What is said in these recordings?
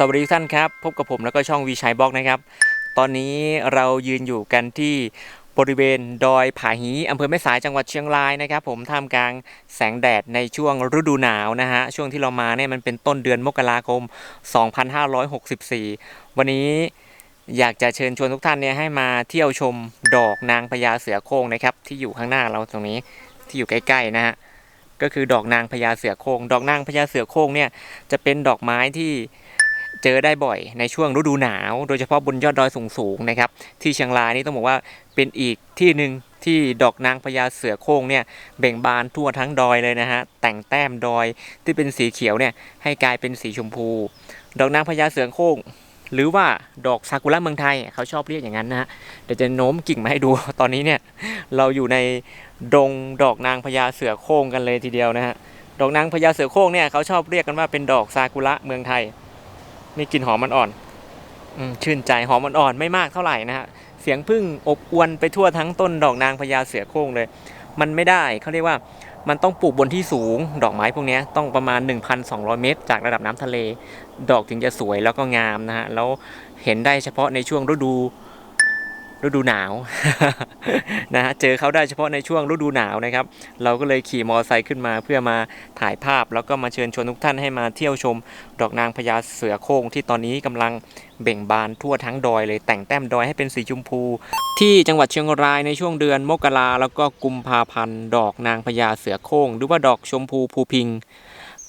สวัสดีทุกท่านครับพบกับผมแล้วก็ช่องวีชัยบล็อกนะครับ ตอนนี้เรายืนอยู่กันที่บริเวณดอยผาหีอำเภอแม่สายจังหวัดเชียงรายนะครับ ผมท่ามกลางแสงแดดในช่วงฤดูหนาวนะฮะช่วงที่เรามาเนี่ยมันเป็นต้นเดือนมกราคม 2564 วันนี้อยากจะเชิญชวนทุกท่านเนี่ยให้มาเที่ยวชมดอกนางพญาเสือโคร่งนะครับที่อยู่ข้างหน้าเราตรงนี้ที่อยู่ใกล้ๆนะฮะก็คือดอกนางพญาเสือโคร่งดอกนางพญาเสือโคร่งเนี่ยจะเป็นดอกไม้ที่ เจอได้บ่อยในช่วงฤดูหนาว โดยเฉพาะบนยอดดอยสูงๆนะครับ ที่เชียงรายนี่ต้องบอกว่าเป็นอีกที่หนึ่งที่ดอกนางพญาเสือโครงเนี่ยเบ่งบานทั่วทั้งดอยเลยนะฮะแต่งแต้มดอยที่เป็นสีเขียวเนี่ยให้กลายเป็นสีชมพู ดอกนางพญาเสือโครงหรือว่าดอกซากุระเมืองไทยเขาชอบเรียกอย่างนั้นนะฮะเดี๋ยวจะโน้มกิ่งมาให้ดูตอนนี้เนี่ยเราอยู่ในดงดอกนางพญาเสือโครงกันเลยทีเดียวนะฮะดอกนางพญาเสือโครงเนี่ยเขาชอบเรียกกันว่าเป็นดอกซากุระเมืองไทย นี่กลิ่นหอมมันอ่อนอืมชื่นใจหอมมันอ่อนไม่มากเท่าไหร่นะฮะเสียงพึ่งอบอวนไปทั่วทั้งต้นดอกนางพญาเสือโคร่งเลย มันไม่ได้เขาเรียกว่ามันต้องปลูกบนที่สูง ดอกไม้พวกเนี้ยต้องประมาณ 1,200 เมตร จากระดับน้ำทะเล ดอกถึงจะสวยแล้วก็งามนะฮะแล้วเห็นได้เฉพาะในช่วงฤดู ฤดูหนาวนะฮะเจอเขาได้เฉพาะในช่วงฤดูหนาวนะครับ เราก็เลยขี่มอเตอร์ไซค์ขึ้นมาเพื่อมาถ่ายภาพ แล้วก็มาเชิญชวนทุกท่านให้มาเที่ยวชม ดอกนางพญาเสือโคร่งที่ตอนนี้กำลังเบ่งบานทั่วทั้งดอยเลยแต่งแต้มดอยให้เป็นสีชมพู ที่จังหวัดเชียงรายในช่วงเดือนมกราแล้วก็กุมภาพันธ์ดอกนางพญาเสือโคร่งหรือว่าดอกชมพูภูพิง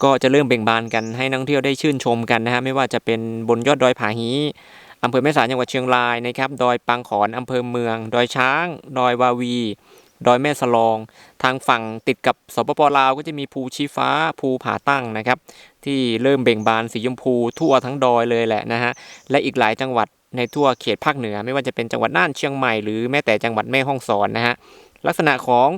ก็จะเริ่มเบ่งบานกันให้นักท่องเที่ยวได้ชื่นชมกันนะฮะไม่ว่าจะเป็นบนยอดดอยผาฮี อำเภอแม่สายจังหวัดเชียงรายนะครับดอยปังขอนอำเภอเมือง ดอยช้าง ดอยวาวี ดอยแม่สลอง ทางฝั่งติดกับสปปลาวก็จะมีภูชีฟ้าภูผาตั้งนะครับ ที่เริ่มเบ่งบานสีชมพูทั่วทั้งดอยเลยแหละนะฮะและอีกหลายจังหวัดในทั่วเขตภาคเหนือ ไม่ว่าจะเป็นจังหวัดน่านเชียงใหม่หรือแม้แต่จังหวัดแม่ฮ่องสอนนะฮะ ลักษณะของ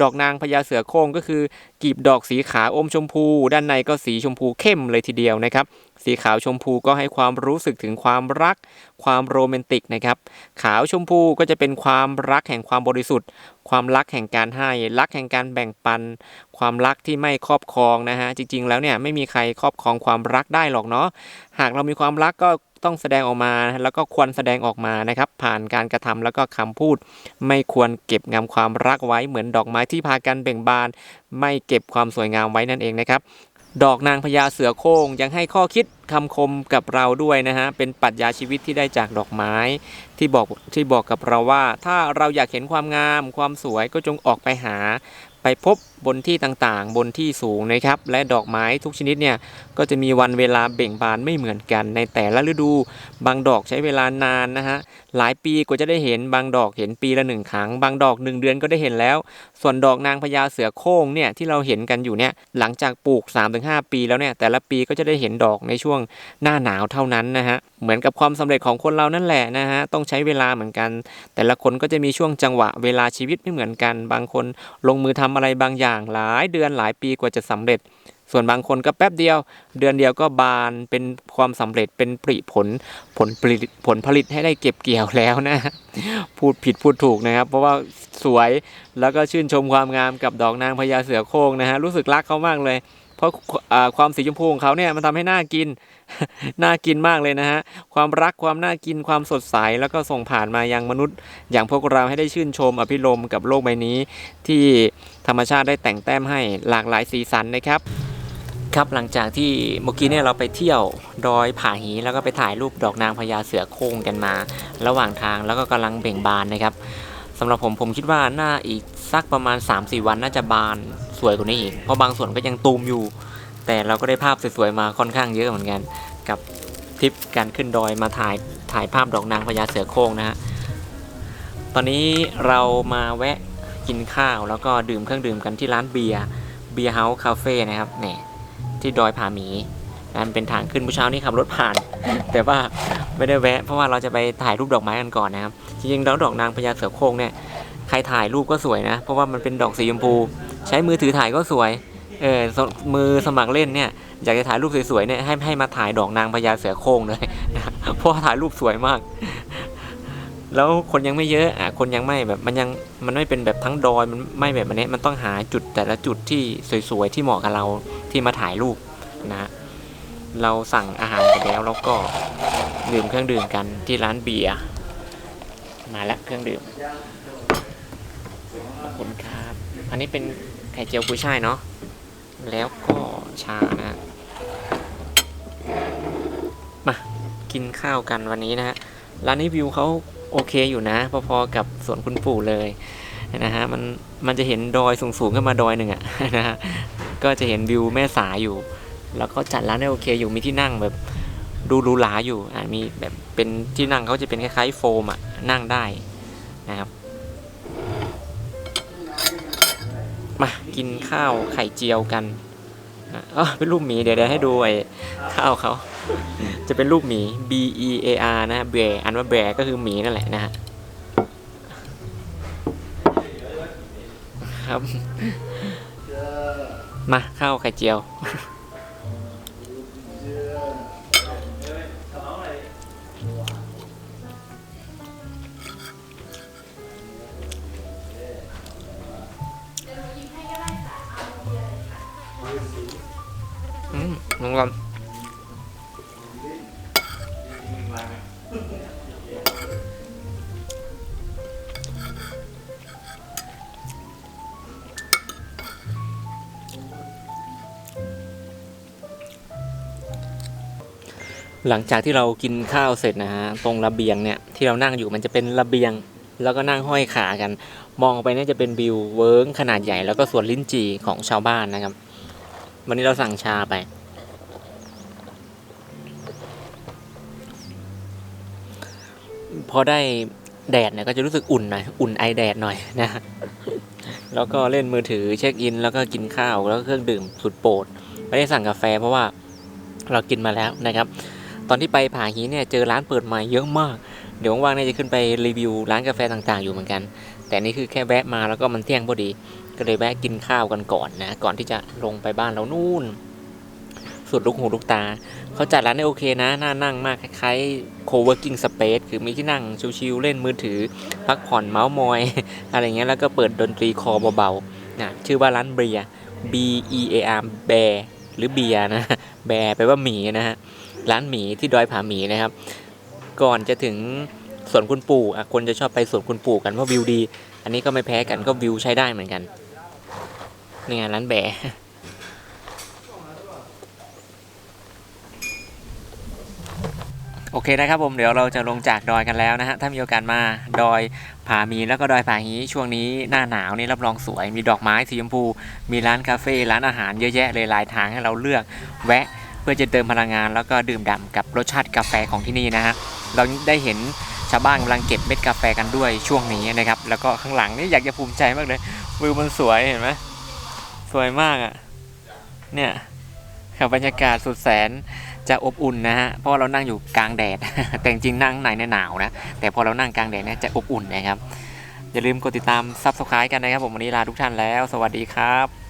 ดอกนางพญาเสือโคร่งก็คือ กีบดอกสีขาวอมชมพู ด้านในก็สีชมพูเข้มเลยทีเดียวนะครับ สีขาวชมพูก็ให้ความรู้สึกถึงความรัก ความโรแมนติกนะครับ ขาวชมพูก็จะเป็นความรักแห่งความบริสุทธิ์ ความรักแห่งการให้ รักแห่งการแบ่งปัน ความรักที่ไม่ครอบครองนะฮะ จริงๆ แล้วเนี่ยไม่มีใครครอบครองความรักได้หรอกเนาะ หากเรามีความรักก็ ต้องแสดงออกมา แล้วก็ควรแสดงออกมานะครับ ผ่านการกระทำแล้วก็คำพูด ไม่ควรเก็บงำความรักไว้เหมือนดอกไม้ที่พากันเบ่งบาน ไม่เก็บความสวยงามไว้นั่นเองนะครับดอกนางพญาเสือโคร่งยังให้ข้อคิดคำคมกับเราด้วยนะฮะ เป็นปรัชญาชีวิตที่ได้จากดอกไม้ ที่บอกที่บอกกับเราว่า ถ้าเราอยากเห็นความงาม ความสวยก็จงออกไปหา ไปพบบนที่ต่างๆ บนที่สูงนะครับ และดอกไม้ทุกชนิดเนี่ยก็จะมีวันเวลาเบ่งบานไม่เหมือนกัน ในแต่ละฤดูบางดอกใช้เวลานานนะฮะหลายปีกว่าจะได้เห็นบางดอกเห็นปีละหนึ่งครั้ง บางดอกหนึ่งเดือนก็ได้เห็นแล้ว ส่วนดอกนางพญาเสือโคร่งเนี่ยที่เราเห็นกันอยู่เนี่ยหลังจากปลูก 3-5 ปีแล้วเนี่ยแต่ละปีก็จะได้เห็นดอกในช่วงหน้าหนาวเท่านั้นนะฮะเหมือนกับความสำเร็จของคนเรานั่นแหละนะฮะต้องใช้เวลาเหมือนกัน แต่ละคนก็จะมีช่วงจังหวะเวลาชีวิตไม่เหมือนกัน บางคนลงมือทำอะไรบางอย่างอย่างหลายเดือนหลายปีกว่าจะสำเร็จ ส่วนบางคนก็แป๊บเดียว เดือนเดียวก็บานเป็นความสำเร็จเป็นผลิผลผลผลิตผลผลิตให้ได้เก็บเกี่ยวแล้วนะ พูดผิดพูดถูกนะครับ เพราะว่าสวยแล้วก็ชื่นชมความงามกับดอกนางพญาเสือโคร่งนะฮะรู้สึกรักเขามากเลย เพราะความสีชมพูของเขาเนี่ยมันทำให้น่ากิน น่ากินมากเลยนะฮะ ความรักความน่ากินความสดใส แล้วก็ส่งผ่านมายังมนุษย์ อย่างพวกเราให้ได้ชื่นชมอภิรมกับโลกใบนี้ ที่ธรรมชาติได้แต่งแต้มให้หลากหลายสีสันนะครับ ครับหลังจากที่เมื่อกี้เนี่ยเราไปเที่ยวดอยผาหีแล้วก็ไปถ่ายรูปดอกนางพญาเสือโคร่งกันมา ระหว่างทางแล้วก็กำลังเบ่งบานนะครับสำหรับผมผมคิดว่าน่าอีกสักประมาณ 3-4 วันน่าจะบานสวยกว่านี้อีกเพราะบางส่วนก็ยังตูมอยู่ แต่เราก็ได้ภาพสวยๆมาค่อนข้างเยอะเหมือนกัน กับทริปการขึ้นดอยมาถ่ายถ่ายภาพดอกนางพญาเสือโคร่งนะฮะตอนนี้เรามาแวะกินข้าวแล้วก็ดื่มเครื่องดื่มกันที่ร้านเบียร์เบียร์เฮาส์คาเฟ่นะครับเนี่ยที่ดอยผาหมีนั่นเป็นทางขึ้นเมื่อเช้านี้ขับรถผ่าน แต่ว่าไม่ได้แวะเพราะว่าเราจะไปถ่ายรูปดอกไม้กันก่อนนะครับจริงๆแล้วดอกนางพญาเสือโคร่งเนี่ยใครถ่ายรูปก็สวยนะ เพราะว่ามันเป็นดอกสีชมพู ใช้มือถือถ่ายก็สวย เออมือสมัครเล่นเนี่ยอยากจะถ่ายรูปสวยๆเนี่ยให้ให้มาถ่ายดอกนางพญาเสือโคร่งเลยเพราะถ่ายรูปสวยมาก แล้วคนยังไม่เยอะอะคนยังไม่แบบมันยังมันไม่เป็นแบบทั้งดอยมันไม่แบบนี้มันต้องหาจุดแต่ละจุดที่สวยๆที่เหมาะกับเราที่มาถ่ายรูปนะฮะเราสั่งอาหารไปแล้วแล้วก็ดื่มเครื่องดื่มกันที่ร้านเบียร์มาแล้วเครื่องดื่มขอบคุณครับ อันนี้เป็นไข่เจียวกุ้ยช่ายเนาะ แล้วก็ชานะมากินข้าวกันวันนี้นะฮะร้านนี้วิวเขาโอเคอยู่นะ พอๆกับสวนคุณปู่เลยนะฮะมันมันจะเห็นดอยสูงๆขึ้นมาดอยหนึ่งอะนะฮะก็จะเห็นวิวแม่สายอยู่ แล้วก็จัดร้านได้โอเคอยู่มีที่นั่งแบบดูรูหราอยู่อ่ามีแบบเป็นที่นั่งเขาจะเป็นคล้ายๆโฟมอะนั่งได้นะครับ มากินข้าวไข่เจียวกันอ๋อเป็นรูปหมีเดี๋ยวเดี๋ยวให้ดูไอ้ข้าวเขาจะเป็นรูปหมี B E A R นะแบรอันว่าแบรก็คือหมีนั่นแหละนะฮะครับ มาข้าวไข่เจียว มมึงลองหลังจากที่เรากินข้าวเสร็จนะฮะตรงระเบียงเนี่ยที่เรานั่งอยู่มันจะเป็นระเบียง แล้วก็นั่งห้อยขากัน มองไปเนี่ยจะเป็นวิวเวิร์งขนาดใหญ่แล้วก็สวนลิ้นจี่ของชาวบ้านนะครับ วันนี้เราสั่งชาไป อได้แดดเนี่ยก็จะรู้สึกอุ่นหน่อยอุ่นไอแดดหน่อยนะแล้วก็เล่นมือถือเช็คอิน แล้วก็กินข้าวแล้วก็เครื่องดื่มสุดโปรดไม่ได้สั่งกาแฟเพราะว่าเรากินมาแล้วนะครับ ตอนที่ไปผาฮีเนี่ยเจอร้านเปิดใหม่เยอะมาก เดี๋ยวว่างๆเนี่ยจะขึ้นไปรีวิวร้านกาแฟต่างๆอยู่เหมือนกัน แต่นี่คือแค่แวะมาแล้วก็มันเที่ยงพอดี ก็เลยแวะกินข้าวกันก่อนนะ ก่อนที่จะลงไปบ้านเรานู่น สุดลูกหูลูกตา เขาจัดร้านได้โอเคนะ น่านั่งมากคล้ายๆ co-working space คือมีที่นั่งชิวๆเล่นมือถือ พักผ่อนเมาส์มอย อะไรเงี้ยแล้วก็เปิดดนตรีคอเบาๆนะชื่อว่าร้านเบียร์ B E A R แบรหรือเบียนะ แบรแปลว่าหมีนะฮะร้านหมีที่ดอยผาหมีนะครับ ก่อนจะถึงสวนคุณปู่คนจะชอบไปสวนคุณปู่กันเพราะวิวดี อันนี้ก็ไม่แพ้กันก็วิวใช้ได้เหมือนกันนี่ไงร้านแบ โอเคนะครับผมเดี๋ยวเราจะลงจากดอยกันแล้วนะฮะถ้ามีโอกาสมาดอยผาหมีแล้วก็ดอยผาฮีช่วงนี้หน้าหนาวนี่รับรองสวย มีดอกไม้สีชมพู มีร้านคาเฟ่ร้านอาหารเยอะแยะเลยหลายทางให้เราเลือกแวะเพื่อจะเติมพลังงาน แล้วก็ดื่มด่ำกับรสชาติกาแฟของที่นี่นะฮะเราได้เห็นชาวบ้านกำลังเก็บเม็ดกาแฟกันด้วยช่วงนี้นะครับ แล้วก็ข้างหลังนี่อยากจะภูมิใจมากเลยวิวมันสวยเห็นไหมสวยมากอะ่ะเนี่ยครับบรรยากาศสุดแสน จะอบอุ่นนะฮะเพราะว่าเรานั่งอยู่กลางแดด แต่จริงๆนั่งในเนี่ยหนาวนะ แต่พอเรานั่งกลางแดดเนี่ยจะอบอุ่นนะครับ อย่าลืมกดติดตามซับสไครต์กันนะครับผมวันนี้ลาทุกท่านแล้ว สวัสดีครับ